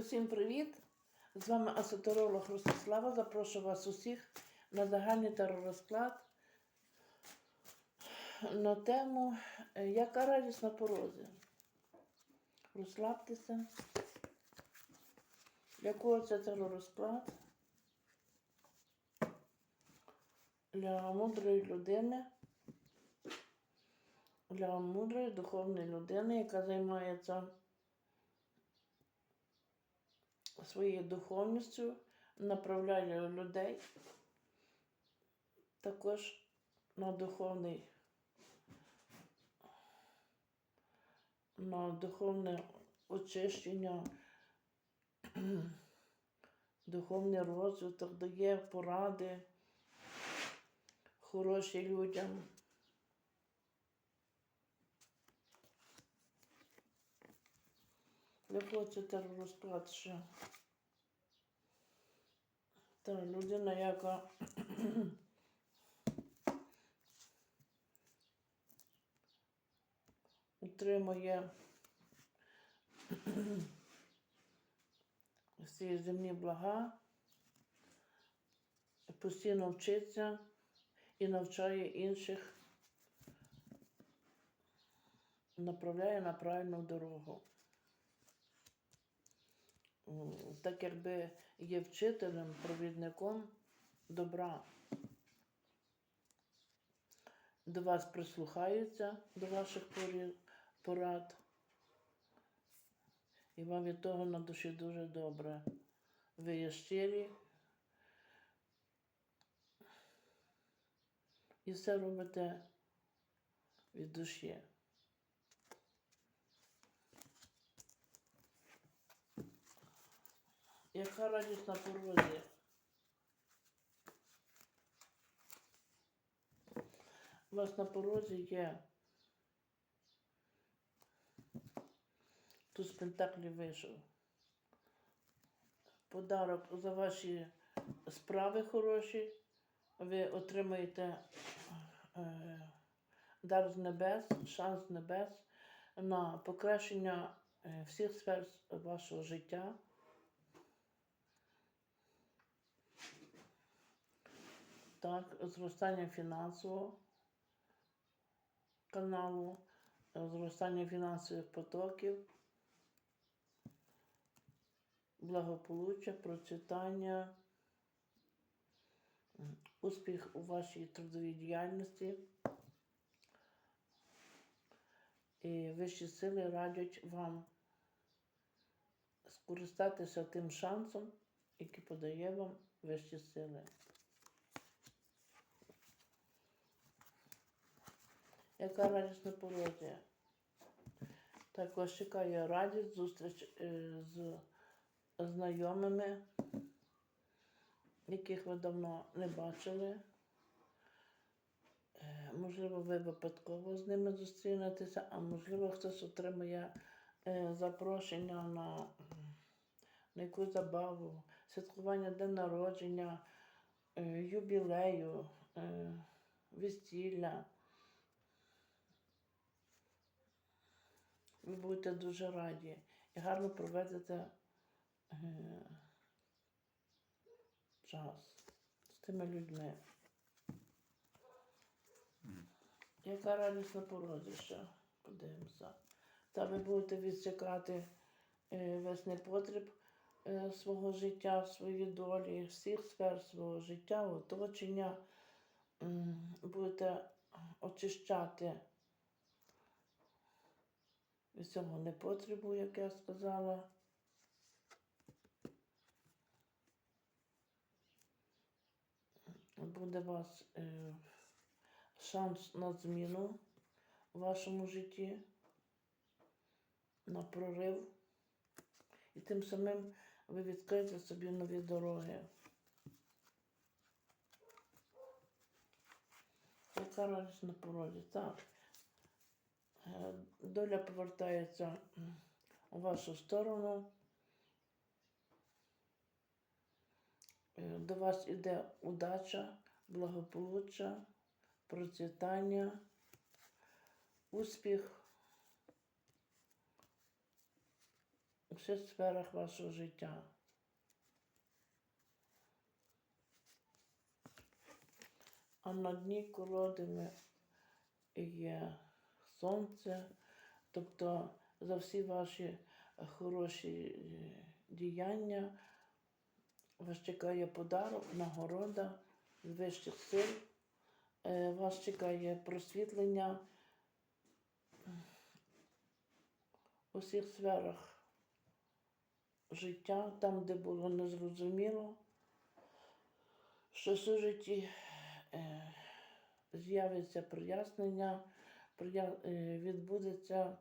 Усім привіт! З вами асотеролог Ростислава. Запрошую вас усіх на загальний теророзклад на тему е, Яка радість на порозі. Розслабтеся. Для кого це теророзклад? Для мудрої людини, для мудрої духовної людини, яка займається своєю духовністю, направляє людей також на духовний, на духовне очищення, духовний розвиток, дає поради хороші людям. Я хочу розклад ще. Та людина, яка утримує всі земні блага, постійно вчиться і навчає інших, направляє на правильну дорогу. Так якби є вчителем, провідником добра. До вас прислухаються до ваших порад. І вам від того на душі дуже добре. Ви є щирі. І все робите від душі. Яка радість на порозі? У вас на порозі є тут з Пентаклів вийшов. Подарок за ваші справи хороші. Ви отримаєте е, дар з небес, шанс з небес на покращення е, всіх сфер вашого життя. Так, зростання фінансового каналу, зростання фінансових потоків, благополуччя, процвітання, успіх у вашій трудовій діяльності. І вищі сили радять вам скористатися тим шансом, який подає вам вищі сили. Яка радість на порозі? Також чекає радість, зустріч е, з знайомими, яких ви давно не бачили. Е, Можливо, ви випадково з ними зустрінетеся, а можливо, хтось отримає е, запрошення на, на якусь забаву, святкування день народження, юбілею, весілля. Ви будете дуже раді і гарно проведете е, час з тими людьми. Яка радість на порозі ще? Подивимося. Та ви будете відсікати е, весь непотріб е, свого життя, свої долі, всіх сфер свого життя, оточення. Будете очищати від цього непотребу, як я сказала. Буде у вас е, шанс на зміну у вашому житті, на прорив. І тим самим ви відкриєте собі нові дороги. Яка радість на порозі? Так. Е, Доля повертається у вашу сторону. Е, До вас іде удача, благополуччя, процвітання, успіх. у всіх сферах вашого життя. А на дні колодами є сонце, тобто за всі ваші хороші е, діяння вас чекає подарок, нагорода з вищих сил. Е, Вас чекає просвітлення. У всіх сферах життя, там, де було незрозуміло, щось у житті е, з'явиться прояснення, проя... відбудеться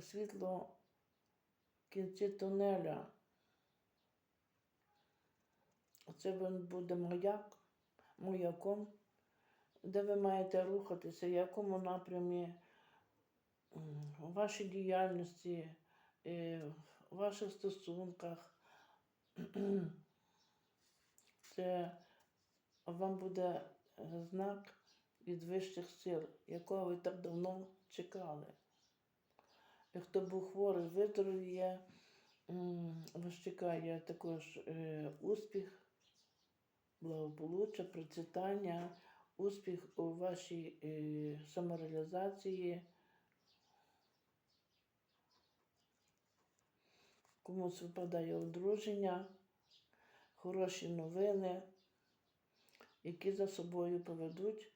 світло в кінці тунеля. Це буде маяк, маяком, де ви маєте рухатися, в якому напрямі вашій діяльності, е, у ваших стосунках. Це вам буде е, знак від вищих сил, якого ви так давно чекали. І хто був хворий, виздоровіє, вас чекає також е, успіх, благополуччя, процвітання, успіх у вашій е, самореалізації. Комусь випадає одруження, хороші новини, які за собою поведуть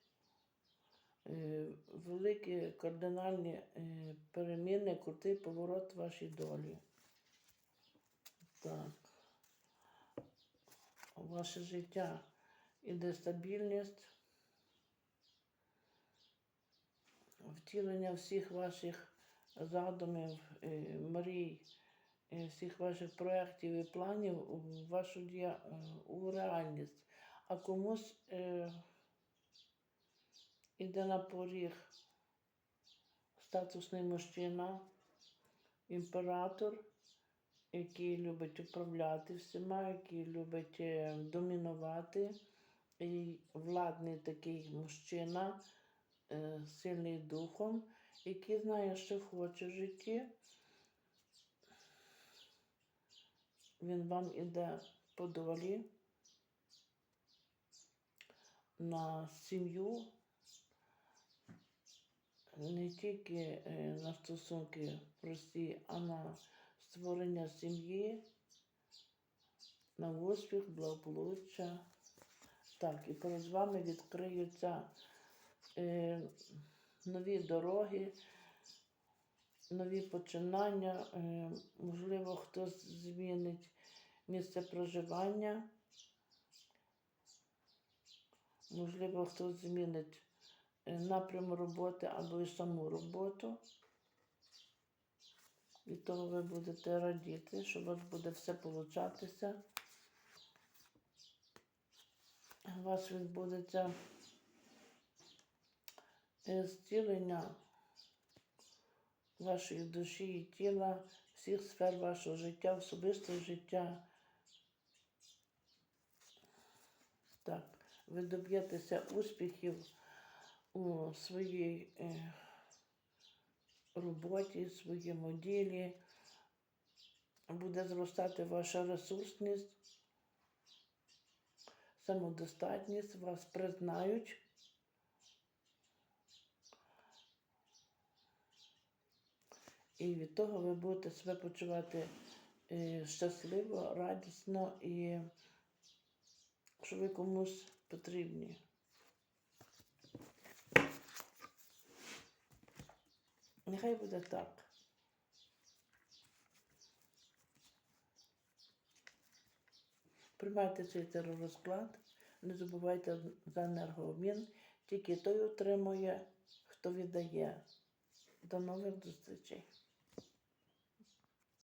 великі кардинальні е, переміни, крутий поворот вашій долі. Так. Ваше життя іде стабільність, втілення всіх ваших задумів, е, мрій, е, всіх ваших проєктів і планів у вашу дія... е, у реальність. А комусь е, іде на поріг статусний мужчина, імператор, який любить управляти всіма, який любить е, домінувати. І владний такий мужчина, е, сильний духом, який знає, що хоче в житті. Він вам іде по долі на сім'ю, не тільки е, на стосунки прості, а на створення сім'ї, на успіх, благополуччя. Так, і перед вами відкриються е, нові дороги, нові починання. Е, можливо, хтось змінить місце проживання. Можливо, хтось змінить напрям роботи або і саму роботу. Від того ви будете радіти, що у вас буде все получатися. У вас відбудеться е, зцілення вашої душі і тіла, всіх сфер вашого життя, особистого життя. Так, ви доб'єтеся успіхів у своїй е, роботі, своєму ділі. Буде зростати ваша ресурсність, самодостатність, вас признають. І від того ви будете себе почувати е, щасливо, радісно і що ви комусь потрібні. Нехай буде так. Приймайте цей теророзклад, не забувайте за енергообмін. Тільки той отримує, хто віддає. До нових зустрічей.